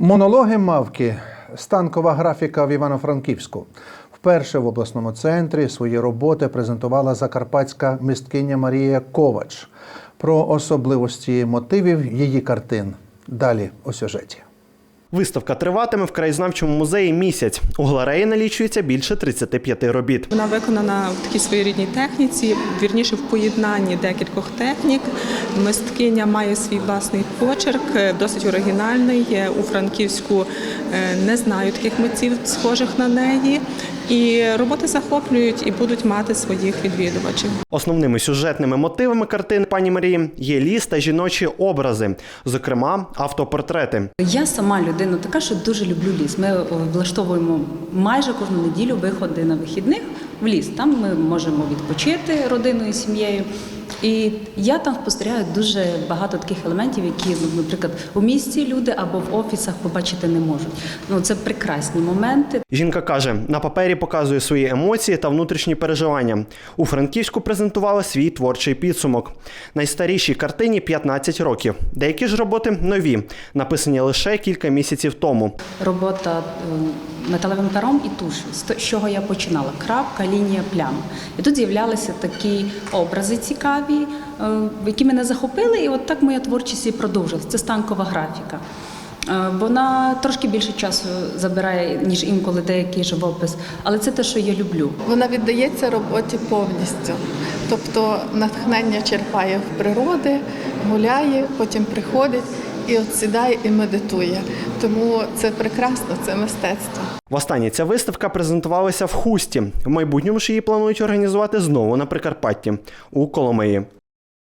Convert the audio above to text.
Монологи мавки станкова графіка в Івано-Франківську. Вперше в обласному центрі свої роботи презентувала закарпатська мисткиня Марія Ковач. Про особливості мотивів її картин. Далі у сюжеті. Виставка триватиме в краєзнавчому музеї місяць. У галереї налічується більше 35 робіт. Вона виконана в такій своєрідній техніці, вірніше в поєднанні декількох технік. Мисткиня має свій власний почерк, е, досить оригінальний. Е, У Франківську е, не знаю таких митців, схожих на неї. І роботи захоплюють і будуть мати своїх відвідувачів. Основними сюжетними мотивами картин пані Марії є ліс та жіночі образи, зокрема автопортрети. Я сама людина така, що дуже люблю ліс. Ми е, влаштовуємо майже кожну неділю виходи на вихідних в ліс. Там ми можемо відпочити родиною, сім'єю. І я там спостерігаю дуже багато таких елементів, які, ну, наприклад, у місті люди або в офісах побачити не можуть. Ну це прекрасні моменти. Жінка каже, на папері показує свої емоції та внутрішні переживання. У Франківську презентувала свій творчий підсумок. Найстарішій картині 15 років. Деякі ж роботи нові, написані лише кілька місяців тому. Робота е, металевим пером і туш, з чого я починала. Крапка, лінія, пляма. І тут з'являлися такі образи цікаві, е, які мене захопили, і от так моя творчість і продовжилась. Це станкова графіка. Е, Вона трошки більше часу забирає, ніж інколи деякий живопис, але це те, що я люблю. Вона віддається роботі повністю. Тобто натхнення черпає в природи, гуляє, потім приходить і от сідає і медитує. Тому це прекрасно, це мистецтво. Востаннє ця виставка презентувалася в Хусті. В майбутньому ж її планують організувати знову на Прикарпатті у Коломиї.